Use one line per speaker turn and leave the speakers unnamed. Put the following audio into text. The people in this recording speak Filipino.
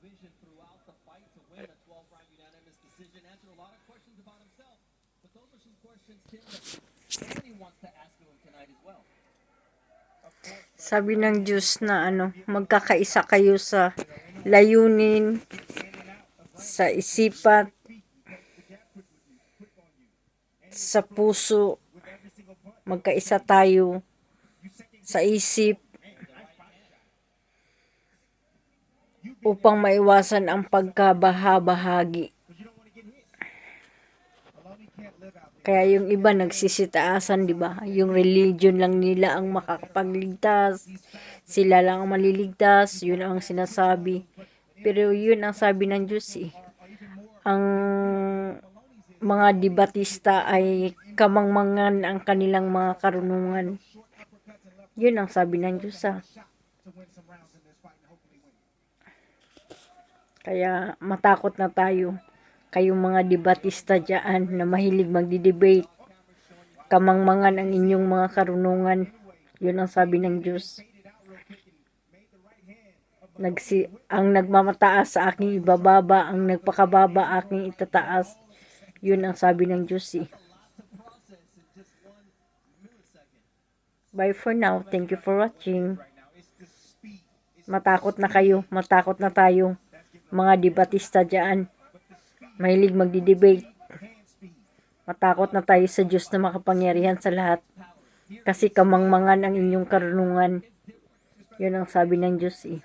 vision throughout the fight to win a 12-round unanimous decision. Answered a lot of questions about himself, but those are some questions, Tim, that Danny wants to ask him tonight as well.
Sabi ng Diyos na ano, magkakaisa kayo sa layunin, sa isipan, sa puso, magkaisa tayo sa isip upang maiwasan ang pagkabahabahagi. Kaya yung iba nagsisitaasan, di ba? Yung religion lang nila ang makakapagligtas. Sila lang ang maliligtas. Yun ang sinasabi. Pero yun ang sabi ng Diyos eh. Ang mga debatista ay kamangmangan ang kanilang mga karunungan. Yun ang sabi ng Diyos ah. Kaya matakot na tayo. Kayong mga debatista dyan na mahilig magdi-debate. Kamangmangan ang inyong mga karunungan. Yun ang sabi ng Diyos. Nagsi ang nagmamataas sa aking ibababa, ang nagpakababa aking itataas. Yun ang sabi ng Diyos eh. Bye for now. Thank you for watching. Matakot na kayo. Matakot na tayo. Mga debatista dyan. Mahilig magdi-debate. Matakot na tayo sa Diyos na makapangyarihan sa lahat. Kasi kamangmangan ang inyong karunungan. Yun ang sabi ng Diyos eh.